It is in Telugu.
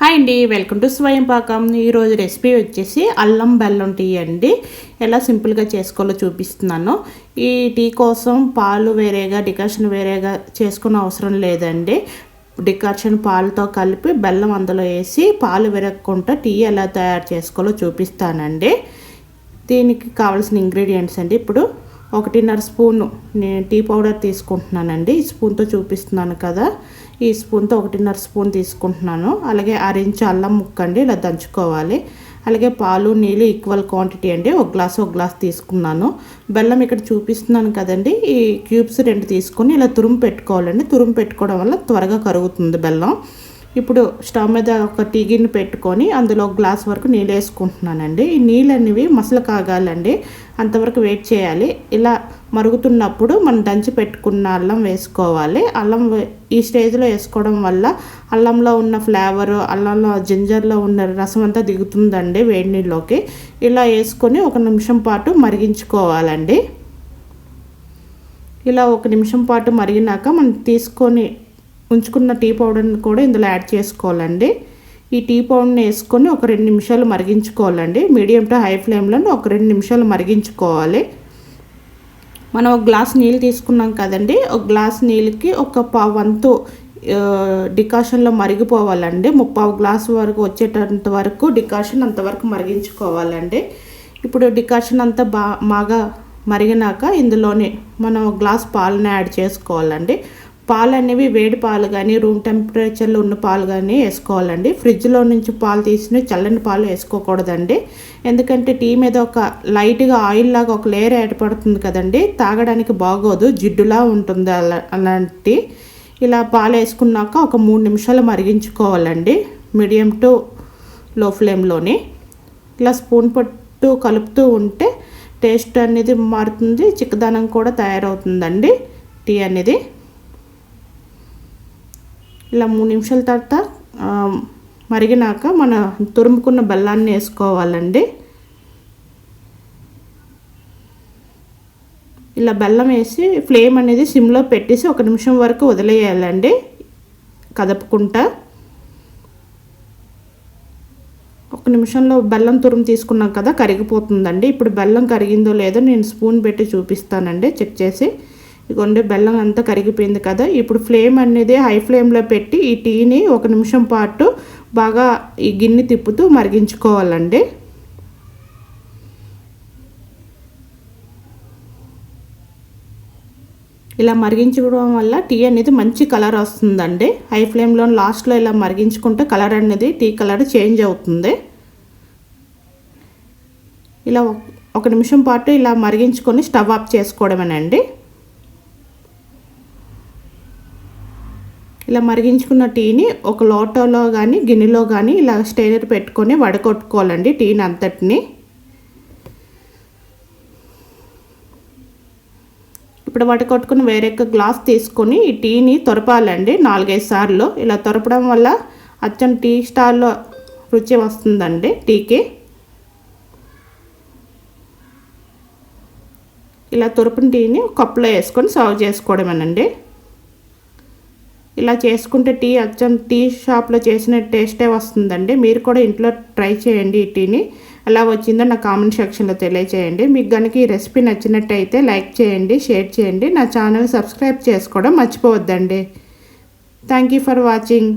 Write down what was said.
హాయ్ అండి వెల్కమ్ టు స్వయం పాకం. ఈరోజు రెసిపీ వచ్చేసి అల్లం బెల్లం టీ అండి. ఎలా సింపుల్గా చేసుకోవాలో చూపిస్తున్నాను. ఈ టీ కోసం పాలు వేరేగా డికాషన్ వేరేగా చేసుకున్న అవసరం లేదండి. డికాషన్ పాలతో కలిపి బెల్లం అందులో వేసి పాలు విరగకుండా టీ ఎలా తయారు చేసుకోవాలో చూపిస్తానండి. దీనికి కావాల్సిన ఇంగ్రీడియంట్స్ అండి. ఇప్పుడు ఒకటిన్నర స్పూన్ నేను టీ పౌడర్ తీసుకుంటున్నానండి. ఈ స్పూన్తో చూపిస్తున్నాను కదా. ఈ స్పూన్తో ఒకటిన్నర స్పూన్ తీసుకుంటున్నాను. అలాగే అరెంజ్ అల్లం ముక్కండి ఇలా దంచుకోవాలి. అలాగే పాలు నీళ్ళు ఈక్వల్ క్వాంటిటీ అండి. ఒక గ్లాస్ ఒక గ్లాస్ తీసుకున్నాను. బెల్లం ఇక్కడ చూపిస్తున్నాను కదండి. ఈ క్యూబ్స్ రెండు తీసుకొని ఇలా తురుము పెట్టుకోవాలండి. తురుము పెట్టుకోవడం వల్ల త్వరగా కరుగుతుంది బెల్లం. ఇప్పుడు స్టవ్ మీద ఒక టీ గిన్నె పెట్టుకొని అందులో గ్లాస్ వరకు నీళ్ళు వేసుకుంటున్నానండి. ఈ నీళ్ళు అనేవి మసలు కాగాలండి. అంతవరకు వెయిట్ చేయాలి. ఇలా మరుగుతున్నప్పుడు మనం దంచి పెట్టుకున్న అల్లం వేసుకోవాలి. అల్లం ఈ స్టేజ్లో వేసుకోవడం వల్ల అల్లంలో ఉన్న ఫ్లేవర్ అల్లంలో జింజర్లో ఉన్న రసం అంతా దిగుతుందండి వేడి నీళ్ళలోకి. ఇలా వేసుకొని ఒక నిమిషం పాటు మరిగించుకోవాలండి. ఇలా ఒక నిమిషం పాటు మరిగినాక మనం తీసుకొని ఉంచుకున్న టీ పౌడర్ని కూడా ఇందులో యాడ్ చేసుకోవాలండి. ఈ టీ పౌడర్ని వేసుకొని ఒక రెండు నిమిషాలు మరిగించుకోవాలండి. మీడియం టు హై ఫ్లేమ్లో ఒక రెండు నిమిషాలు మరిగించుకోవాలి. మనం ఒక గ్లాస్ నీళ్ళు తీసుకున్నాం కదండి. ఒక గ్లాస్ నీళ్ళకి ఒక పావు వంతు డికాషన్లో మరిగిపోవాలండి. ముప్పావు గ్లాస్ వరకు వచ్చేటంత వరకు డికాషన్ అంతవరకు మరిగించుకోవాలండి. ఇప్పుడు డికాషన్ అంతా బా బాగా మరిగినాక ఇందులోనే మనం గ్లాస్ పాలను యాడ్ చేసుకోవాలండి. పాలు అనేవి వేడి పాలు కానీ రూమ్ టెంపరేచర్లో ఉన్న పాలు కానీ వేసుకోవాలండి. ఫ్రిడ్జ్లో నుంచి పాలు తీసిన చల్లని పాలు వేసుకోకూడదండి. ఎందుకంటే టీ మీద ఒక లైట్గా ఆయిల్ లాగా ఒక లేయర్ ఏర్పడుతుంది కదండి. తాగడానికి బాగోదు జిడ్డులా ఉంటుంది అలా అలాంటి. ఇలా పాలు వేసుకున్నాక ఒక మూడు నిమిషాలు మరిగించుకోవాలండి. మీడియం టు లో ఫ్లేమ్లోని. ఇలా స్పూన్ పట్టు కలుపుతూ ఉంటే టేస్ట్ అనేది మారుతుంది చిక్కదనం కూడా తయారవుతుందండి టీ అనేది. ఇలా మూడు నిమిషాల తర్వాత మరిగినాక మన తురుముకున్న బెల్లాన్ని వేసుకోవాలండి. ఇలా బెల్లం వేసి ఫ్లేమ్ అనేది సిమ్లో పెట్టేసి ఒక నిమిషం వరకు వదిలేయాలండి. కదపకుండా. ఒక నిమిషంలో బెల్లం తురుము తీసుకున్నాం కదా కరిగిపోతుందండి. ఇప్పుడు బెల్లం కరిగిందో లేదో నేను స్పూన్ పెట్టి చూపిస్తానండి చెక్ చేసి. ఇదిగోండి బెల్లం అంతా కరిగిపోయింది కదా. ఇప్పుడు ఫ్లేమ్ అనేది హై ఫ్లేమ్లో పెట్టి ఈ టీని ఒక నిమిషం పాటు బాగా ఈ గిన్నె తిప్పుతూ మరిగించుకోవాలండి. ఇలా మరిగించుకోవడం వల్ల టీ అనేది మంచి కలర్ వస్తుందండి. హై ఫ్లేమ్లో లాస్ట్లో ఇలా మరిగించుకుంటే కలర్ అనేది టీ కలర్ చేంజ్ అవుతుంది. ఇలా ఒక నిమిషం పాటు ఇలా మరిగించుకొని స్టవ్ ఆఫ్ చేసుకోవడమేనండి. ఇలా మరిగించుకున్న టీని ఒక లోటలో కానీ గిన్నెలో కానీ ఇలా స్టైనర్ పెట్టుకొని వడకొట్టుకోవాలండి టీని అంతటిని ఇప్పుడు వడకొట్టుకుని వేరే గ్లాస్ తీసుకొని ఈ టీని తొరపాలండి నాలుగైదు సార్లు. ఇలా తొరపడం వల్ల అచ్చం టీ స్టాల్లో రుచి వస్తుందండి టీకి. ఇలా తొరపిన టీని కప్పులో వేసుకొని సర్వ్ చేసుకోవడమేనండి. ఇలా చేసుకుంటే టీ అచ్చం టీ షాప్లో చేసిన టేస్టే వస్తుందండి. మీరు కూడా ఇంట్లో ట్రై చేయండి ఈ టీని. ఎలా వచ్చిందో నా కామెంట్ సెక్షన్లో తెలియచేయండి. మీకు కనుక ఈ రెసిపీ నచ్చినట్టయితే లైక్ చేయండి షేర్ చేయండి. నా ఛానల్ సబ్స్క్రైబ్ చేసుకోవడం మర్చిపోవద్దండి. Thank you for watching.